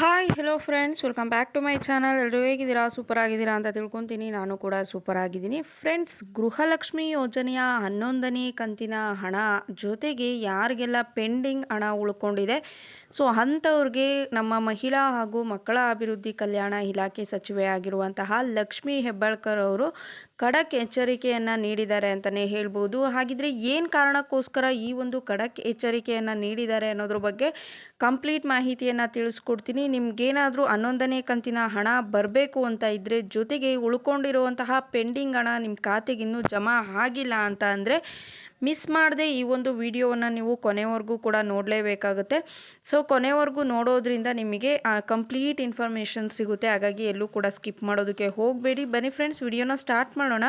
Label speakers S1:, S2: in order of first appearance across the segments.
S1: Hi hello friends welcome back to my channel ಎಲ್ಲರೂ ಹೇಗಿದ್ದೀರಾ? Super ಆಗಿದ್ದೀರಾ ಅಂತ ತಿಳ್ಕೊತೀನಿ. ನಾನು ಕೂಡ ಸೂಪರ್ ಆಗಿದ್ದೀನಿ. ಫ್ರೆಂಡ್ಸ್ ಗೃಹಲಕ್ಷ್ಮಿ ಯೋಜನೆಯ ಹನ್ನೊಂದನೇ ಕಂತಿನ ಹಣ ಜೊತೆಗೆ ಯಾರಿಗೆಲ್ಲ ಪೆಂಡಿಂಗ್ ಹಣ ಉಳ್ಕೊಂಡಿದೆ? ಸೊ ಅಂಥವ್ರಿಗೆ ನಮ್ಮ ಮಹಿಳಾ ಹಾಗೂ ಮಕ್ಕಳ ಅಭಿವೃದ್ಧಿ ಕಲ್ಯಾಣ ಇಲಾಖೆ ಸಚಿವೆ ಆಗಿರುವಂತಹ ಲಕ್ಷ್ಮೀ ಹೆಬ್ಬಾಳ್ಕರ್ ಅವರು ಖಡಕ್ ಎಚ್ಚರಿಕೆಯನ್ನು ನೀಡಿದ್ದಾರೆ ಅಂತಲೇ ಹೇಳ್ಬೋದು. ಹಾಗಿದ್ರೆ ಏನು ಕಾರಣಕ್ಕೋಸ್ಕರ ಈ ಒಂದು ಖಡಕ್ ಎಚ್ಚರಿಕೆಯನ್ನು ನೀಡಿದ್ದಾರೆ ಅನ್ನೋದ್ರ ಬಗ್ಗೆ ಕಂಪ್ಲೀಟ್ ಮಾಹಿತಿಯನ್ನು ತಿಳಿಸ್ಕೊಡ್ತೀನಿ. ನಿಮ್ಗೇನಾದರೂ ಹನ್ನೊಂದನೇ ಕಂತಿನ ಹಣ ಬರಬೇಕು ಅಂತ ಇದ್ದರೆ ಜೊತೆಗೆ ಉಳ್ಕೊಂಡಿರುವಂತಹ ಪೆಂಡಿಂಗ್ ಹಣ ನಿಮ್ಮ ಖಾತೆಗೆ ಇನ್ನೂ ಜಮಾ ಆಗಿಲ್ಲ ಅಂತ ಅಂದರೆ ಮಿಸ್ ಮಾಡದೆ ಈ ಒಂದು ವಿಡಿಯೋವನ್ನು ನೀವು ಕೊನೆವರೆಗೂ ಕೂಡ ನೋಡಲೇಬೇಕಾಗುತ್ತೆ. ಸೊ, ಕೊನೆವರೆಗೂ ನೋಡೋದ್ರಿಂದ ನಿಮಗೆ ಕಂಪ್ಲೀಟ್ ಇನ್ಫಾರ್ಮೇಷನ್ ಸಿಗುತ್ತೆ. ಹಾಗಾಗಿ ಎಲ್ಲೂ ಕೂಡ ಸ್ಕಿಪ್ ಮಾಡೋದಕ್ಕೆ ಹೋಗಬೇಡಿ. ಬನ್ನಿ ಫ್ರೆಂಡ್ಸ್, ವಿಡಿಯೋನ ಸ್ಟಾರ್ಟ್ ಮಾಡೋಣ.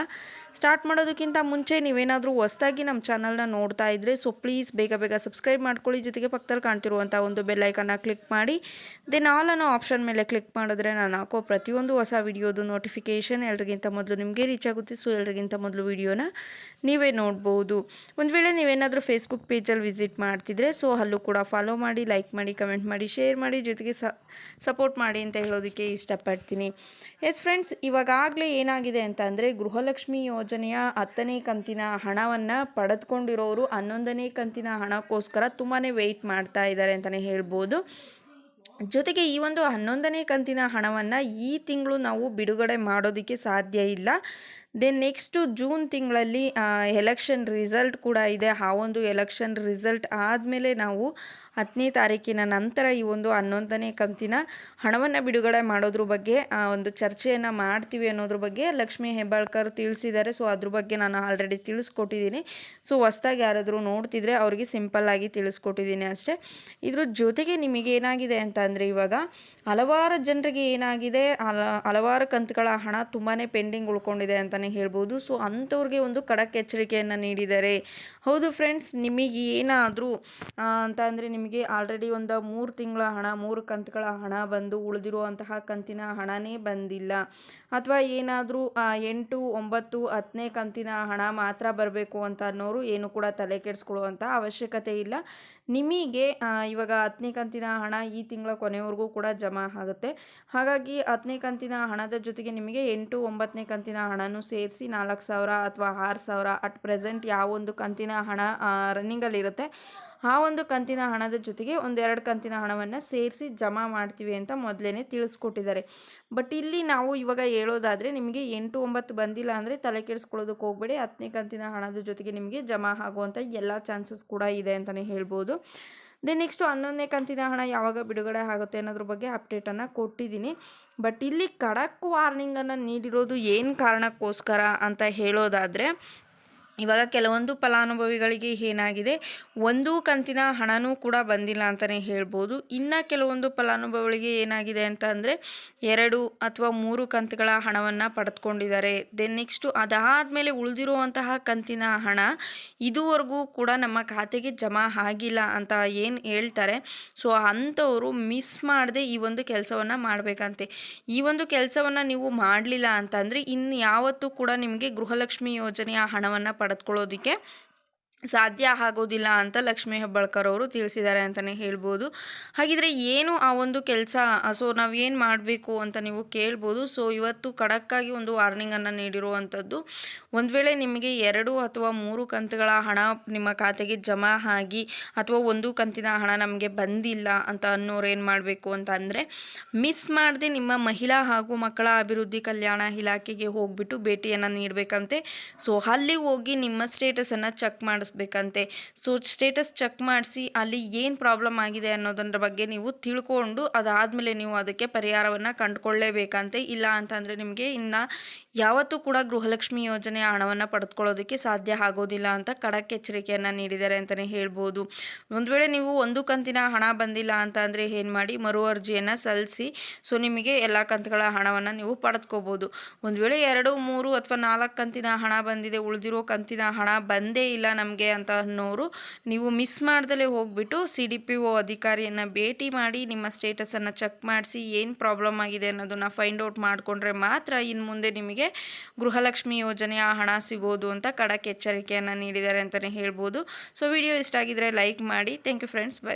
S1: ಸ್ಟಾರ್ಟ್ ಮಾಡೋದಕ್ಕಿಂತ ಮುಂಚೆ ನೀವೇನಾದರೂ ಹೊಸದಾಗಿ ನಮ್ಮ ಚಾನಲ್ನ ನೋಡ್ತಾ ಇದ್ದರೆ ಸೊ, ಪ್ಲೀಸ್ ಬೇಗ ಬೇಗ ಸಬ್ಸ್ಕ್ರೈಬ್ ಮಾಡ್ಕೊಳ್ಳಿ. ಜೊತೆಗೆ ಪಕ್ಕದಲ್ಲಿ ಕಾಣ್ತಿರುವಂಥ ಒಂದು ಬೆಲ್ಲೈಕನ್ನ ಕ್ಲಿಕ್ ಮಾಡಿ. ದೆನ್ ಆಲ್ ಅನ್ನೋ ಆಪ್ಷನ್ ಮೇಲೆ ಕ್ಲಿಕ್ ಮಾಡಿದ್ರೆ ನಾನು ಹಾಕೋ ಪ್ರತಿಯೊಂದು ಹೊಸ ವಿಡಿಯೋದು ನೋಟಿಫಿಕೇಷನ್ ಎಲ್ರಿಗಿಂತ ಮೊದಲು ನಿಮಗೆ ರೀಚ್ ಆಗುತ್ತೆ. ಸೊ, ಎಲ್ರಿಗಿಂತ ಮೊದಲು ವಿಡಿಯೋನ ನೀವೇ ನೋಡ್ಬೋದು. ಒಂದು ವೇಳೆ ನೀವೇನಾದರೂ ಫೇಸ್ಬುಕ್ ಪೇಜಲ್ಲಿ ವಿಸಿಟ್ ಮಾಡ್ತಿದ್ರೆ ಸೊ ಅಲ್ಲೂ ಕೂಡ ಫಾಲೋ ಮಾಡಿ ಲೈಕ್ ಮಾಡಿ ಕಮೆಂಟ್ ಮಾಡಿ ಶೇರ್ ಮಾಡಿ, ಜೊತೆಗೆ ಸಪೋರ್ಟ್ ಮಾಡಿ ಅಂತ ಹೇಳೋದಕ್ಕೆ ಇಷ್ಟಪಡ್ತೀನಿ. ಎಸ್ ಫ್ರೆಂಡ್ಸ್ ಇವಾಗಲೇ ಏನಾಗಿದೆ ಅಂತ ಅಂದರೆ, ಗೃಹಲಕ್ಷ್ಮಿ ಯೋಜನೆಯ ಹತ್ತನೇ ಕಂತಿನ ಹಣವನ್ನು ಪಡೆದುಕೊಂಡಿರೋರು ಹನ್ನೊಂದನೇ ಕಂತಿನ ಹಣಕ್ಕೋಸ್ಕರ ತುಂಬಾ ವೆಯ್ಟ್ ಮಾಡ್ತಾ ಇದ್ದಾರೆ ಅಂತಲೇ ಹೇಳ್ಬೋದು. ಜೊತೆಗೆ ಈ ಒಂದು ಹನ್ನೊಂದನೇ ಕಂತಿನ ಹಣವನ್ನು ಈ ತಿಂಗಳು ನಾವು ಬಿಡುಗಡೆ ಮಾಡೋದಕ್ಕೆ ಸಾಧ್ಯ ಇಲ್ಲ. ದೆನ್ ನೆಕ್ಸ್ಟು ಜೂನ್ ತಿಂಗಳಲ್ಲಿ ಎಲೆಕ್ಷನ್ ರಿಸಲ್ಟ್ ಕೂಡ ಇದೆ. ಆ ಒಂದು ಎಲೆಕ್ಷನ್ ರಿಸಲ್ಟ್ ಆದಮೇಲೆ ನಾವು ಹತ್ತನೇ ತಾರೀಕಿನ ನಂತರ ಈ ಒಂದು ಹನ್ನೊಂದನೇ ಕಂತಿನ ಹಣವನ್ನು ಬಿಡುಗಡೆ ಮಾಡೋದ್ರ ಬಗ್ಗೆ ಒಂದು ಚರ್ಚೆಯನ್ನು ಮಾಡ್ತೀವಿ ಅನ್ನೋದ್ರ ಬಗ್ಗೆ ಲಕ್ಷ್ಮೀ ಹೆಬ್ಬಾಳ್ಕರ್ ತಿಳಿಸಿದ್ದಾರೆ. ಸೊ ಅದ್ರ ಬಗ್ಗೆ ನಾನು ಆಲ್ರೆಡಿ ತಿಳಿಸ್ಕೊಟ್ಟಿದ್ದೀನಿ. ಸೊ ಹೊಸ್ದಾಗಿ ಯಾರಾದರೂ ನೋಡ್ತಿದ್ರೆ ಅವ್ರಿಗೆ ಸಿಂಪಲ್ಲಾಗಿ ತಿಳಿಸ್ಕೊಟ್ಟಿದ್ದೀನಿ ಅಷ್ಟೇ. ಇದ್ರ ಜೊತೆಗೆ ನಿಮಗೆ ಏನಾಗಿದೆ ಅಂತ ಅಂದರೆ ಇವಾಗ ಹಲವಾರು ಜನರಿಗೆ ಏನಾಗಿದೆ, ಹಲ, ಹಲವಾರು ಕಂತುಗಳ ಹಣ ತುಂಬಾ ಪೆಂಡಿಂಗ್ ಉಳ್ಕೊಂಡಿದೆ ಅಂತಲೇ ಹೇಳ್ಬೋದು. ಸೊ, ಅಂಥವ್ರಿಗೆ ಒಂದು ಖಡಕ್ ಎಚ್ಚರಿಕೆಯನ್ನು ನೀಡಿದ್ದಾರೆ ಹೌದು ಫ್ರೆಂಡ್ಸ್, ನಿಮಗೆ ಏನಾದರೂ ಅಂತ ಅಂದರೆ ನಿಮಗೆ ಆಲ್ರೆಡಿ ಒಂದು ಮೂರು ತಿಂಗಳ ಹಣ, ಮೂರು ಕಂತುಗಳ ಹಣ ಬಂದು ಉಳಿದಿರುವಂತಹ ಕಂತಿನ ಹಣನೇ ಬಂದಿಲ್ಲ. ಅಥವಾ ಏನಾದರೂ ಎಂಟು, ಒಂಬತ್ತು, ಹತ್ತನೇ ಕಂತಿನ ಹಣ ಮಾತ್ರ ಬರಬೇಕು ಅಂತ ಅನ್ನೋರು ಏನು ಕೂಡ ತಲೆ ಕೆಡಿಸ್ಕೊಳ್ಳುವಂಥ ಅವಶ್ಯಕತೆ ಇಲ್ಲ. ನಿಮಗೆ ಇವಾಗ ಹತ್ತನೇ ಕಂತಿನ ಹಣ ಈ ತಿಂಗಳ ಕೊನೆವರೆಗೂ ಕೂಡ ಜಮಾ ಆಗುತ್ತೆ. ಹಾಗಾಗಿ ಹತ್ತನೇ ಕಂತಿನ ಹಣದ ಜೊತೆಗೆ ನಿಮಗೆ ಎಂಟು, ಒಂಬತ್ತನೇ ಕಂತಿನ ಹಣನೂ ಸೇರಿಸಿ ನಾಲ್ಕು ಸಾವಿರ ಅಥವಾ ಆರು ಸಾವಿರ ಅಟ್ ಪ್ರೆಸೆಂಟ್ ಯಾವೊಂದು ಕಂತಿನ ಹಣ ರನ್ನಿಂಗಲ್ಲಿರುತ್ತೆ ಆ ಒಂದು ಕಂತಿನ ಹಣದ ಜೊತೆಗೆ ಒಂದೆರಡು ಕಂತಿನ ಹಣವನ್ನು ಸೇರಿಸಿ ಜಮಾ ಮಾಡ್ತೀವಿ ಅಂತ ಮೊದಲೇ ತಿಳಿಸ್ಕೊಟ್ಟಿದ್ದಾರೆ. ಬಟ್ ಇಲ್ಲಿ ನಾವು ಇವಾಗ ಹೇಳೋದಾದರೆ ನಿಮಗೆ ಎಂಟು ಒಂಬತ್ತು ಬಂದಿಲ್ಲ ಅಂದರೆ ತಲೆ ಕೆಡಿಸ್ಕೊಳ್ಳೋದಕ್ಕೆ ಹೋಗಬೇಡಿ. ಹತ್ತನೇ ಕಂತಿನ ಹಣದ ಜೊತೆಗೆ ನಿಮಗೆ ಜಮಾ ಆಗುವಂಥ ಎಲ್ಲ ಚಾನ್ಸಸ್ ಕೂಡ ಇದೆ ಅಂತಲೇ ಹೇಳ್ಬೋದು. ದೆನ್ ನೆಕ್ಸ್ಟು ಹನ್ನೊಂದನೇ ಕಂತಿನ ಹಣ ಯಾವಾಗ ಬಿಡುಗಡೆ ಆಗುತ್ತೆ ಅನ್ನೋದ್ರ ಬಗ್ಗೆ ಅಪ್ಡೇಟನ್ನು ಕೊಟ್ಟಿದ್ದೀನಿ. ಬಟ್ ಇಲ್ಲಿ ಖಡಕ್ ವಾರ್ನಿಂಗನ್ನು ನೀಡಿರೋದು ಏನು ಕಾರಣಕ್ಕೋಸ್ಕರ ಅಂತ ಹೇಳೋದಾದರೆ ಇವಾಗ ಕೆಲವೊಂದು ಫಲಾನುಭವಿಗಳಿಗೆ ಏನಾಗಿದೆ? ಒಂದು ಕಂತಿನ ಹಣನೂ ಕೂಡ ಬಂದಿಲ್ಲ ಅಂತಲೇ ಹೇಳ್ಬೋದು. ಇನ್ನು ಕೆಲವೊಂದು ಫಲಾನುಭವಿಗಳಿಗೆ ಏನಾಗಿದೆ ಅಂತ ಅಂದರೆ ಎರಡು ಅಥವಾ ಮೂರು ಕಂತುಗಳ ಹಣವನ್ನು ಪಡೆದುಕೊಂಡಿದ್ದಾರೆ. ದೆನ್ ನೆಕ್ಸ್ಟು ಅದಾದಮೇಲೆ ಉಳಿದಿರುವಂತಹ ಕಂತಿನ ಹಣ ಇದುವರೆಗೂ ಕೂಡ ನಮ್ಮ ಖಾತೆಗೆ ಜಮಾ ಆಗಿಲ್ಲ ಅಂತ ಏನು ಹೇಳ್ತಾರೆ? ಸೊ ಅಂಥವರು ಮಿಸ್ ಮಾಡದೆ ಈ ಒಂದು ಕೆಲಸವನ್ನು ಮಾಡಬೇಕಂತೆ. ಈ ಒಂದು ಕೆಲಸವನ್ನು ನೀವು ಮಾಡಲಿಲ್ಲ ಅಂತಂದರೆ ಇನ್ನು ಯಾವತ್ತೂ ಕೂಡ ನಿಮಗೆ ಗೃಹಲಕ್ಷ್ಮಿ ಯೋಜನೆಯ ಹಣವನ್ನು ಪಡೆದುಕೊಳ್ಳೋದಕ್ಕೆ ಸಾಧ್ಯ ಆಗೋದಿಲ್ಲ ಅಂತ ಲಕ್ಷ್ಮೀ ಹೆಬ್ಬಾಳ್ಕರ್ ಅವರು ತಿಳಿಸಿದ್ದಾರೆ ಅಂತಲೇ ಹೇಳ್ಬೋದು. ಹಾಗಿದ್ರೆ ಏನು ಆ ಒಂದು ಕೆಲಸ? ಸೊ ನಾವು ಏನು ಮಾಡಬೇಕು ಅಂತ ನೀವು ಕೇಳ್ಬೋದು. ಸೊ ಇವತ್ತು ಖಡಕ್ಕಾಗಿ ಒಂದು ವಾರ್ನಿಂಗನ್ನು ನೀಡಿರುವಂಥದ್ದು ಒಂದು ವೇಳೆ ನಿಮಗೆ ಎರಡು ಅಥವಾ ಮೂರು ಕಂತುಗಳ ಹಣ ನಿಮ್ಮ ಖಾತೆಗೆ ಜಮಾ ಆಗಿ ಅಥವಾ ಒಂದು ಕಂತಿನ ಹಣ ನಮಗೆ ಬಂದಿಲ್ಲ ಅಂತ ಅನ್ನೋರು ಏನು ಮಾಡಬೇಕು ಅಂತ ಅಂದರೆ ಮಿಸ್ ಮಾಡದೆ ನಿಮ್ಮ ಮಹಿಳಾ ಹಾಗೂ ಮಕ್ಕಳ ಅಭಿವೃದ್ಧಿ ಕಲ್ಯಾಣ ಇಲಾಖೆಗೆ ಹೋಗ್ಬಿಟ್ಟು ಭೇಟಿಯನ್ನು ನೀಡಬೇಕಂತೆ. ಸೊ ಅಲ್ಲಿ ಹೋಗಿ ನಿಮ್ಮ ಸ್ಟೇಟಸನ್ನು ಚೆಕ್ ಮಾಡಿಸ್ ಮಾಡಿಸ್ಬೇಕಂತೆ ಸೊ ಸ್ಟೇಟಸ್ ಚೆಕ್ ಮಾಡಿಸಿ ಅಲ್ಲಿ ಏನು ಪ್ರಾಬ್ಲಮ್ ಆಗಿದೆ ಅನ್ನೋದರ ಬಗ್ಗೆ ನೀವು ತಿಳ್ಕೊಂಡು ಅದಾದಮೇಲೆ ನೀವು ಅದಕ್ಕೆ ಪರಿಹಾರವನ್ನು ಕಂಡುಕೊಳ್ಳೇಬೇಕಂತೆ. ಇಲ್ಲ ಅಂತಂದರೆ ನಿಮಗೆ ಇನ್ನು ಯಾವತ್ತೂ ಕೂಡ ಗೃಹಲಕ್ಷ್ಮಿ ಯೋಜನೆ ಹಣವನ್ನು ಪಡೆದುಕೊಳ್ಳೋದಕ್ಕೆ ಸಾಧ್ಯ ಆಗೋದಿಲ್ಲ ಅಂತ ಖಡಕ್ ಎಚ್ಚರಿಕೆಯನ್ನು ನೀಡಿದ್ದಾರೆ ಅಂತಲೇ ಹೇಳ್ಬೋದು. ಒಂದು ವೇಳೆ ನೀವು ಒಂದು ಕಂತಿನ ಹಣ ಬಂದಿಲ್ಲ ಅಂತ ಅಂದರೆ ಏನು ಮಾಡಿ? ಮರು ಅರ್ಜಿಯನ್ನು ಸಲ್ಲಿಸಿ. ಸೊ ನಿಮಗೆ ಎಲ್ಲ ಕಂತುಗಳ ಹಣವನ್ನು ನೀವು ಪಡೆದುಕೋಬೋದು. ಒಂದು ವೇಳೆ ಎರಡು, ಮೂರು ಅಥವಾ ನಾಲ್ಕು ಕಂತಿನ ಹಣ ಬಂದಿದೆ, ಉಳಿದಿರೋ ಕಂತಿನ ಹಣ ಬಂದೇ ಇಲ್ಲ ನಮಗೆ ಅಂತ ಅನ್ನೋರು ನೀವು ಮಿಸ್ ಮಾಡ್ದಲೇ ಹೋಗ್ಬಿಟ್ಟು ಸಿ ಡಿ ಪಿ ಒ ಅಧಿಕಾರಿಯನ್ನು ಭೇಟಿ ಮಾಡಿ ನಿಮ್ಮ ಸ್ಟೇಟಸನ್ನು ಚೆಕ್ ಮಾಡಿಸಿ ಏನು ಪ್ರಾಬ್ಲಮ್ ಆಗಿದೆ ಅನ್ನೋದನ್ನು ಫೈಂಡ್ ಔಟ್ ಮಾಡಿಕೊಂಡ್ರೆ ಮಾತ್ರ ಇನ್ನು ಮುಂದೆ ನಿಮಗೆ ಗೃಹಲಕ್ಷ್ಮಿ ಯೋಜನೆಯ ಹಣ ಸಿಗೋದು ಅಂತ ಖಡಕ್ ಎಚ್ಚರಿಕೆಯನ್ನು ನೀಡಿದ್ದಾರೆ ಅಂತಲೇ ಹೇಳ್ಬೋದು. ಸೊ ವಿಡಿಯೋ ಇಷ್ಟ ಆಗಿದ್ರೆ ಲೈಕ್ ಮಾಡಿ. Thank you friends by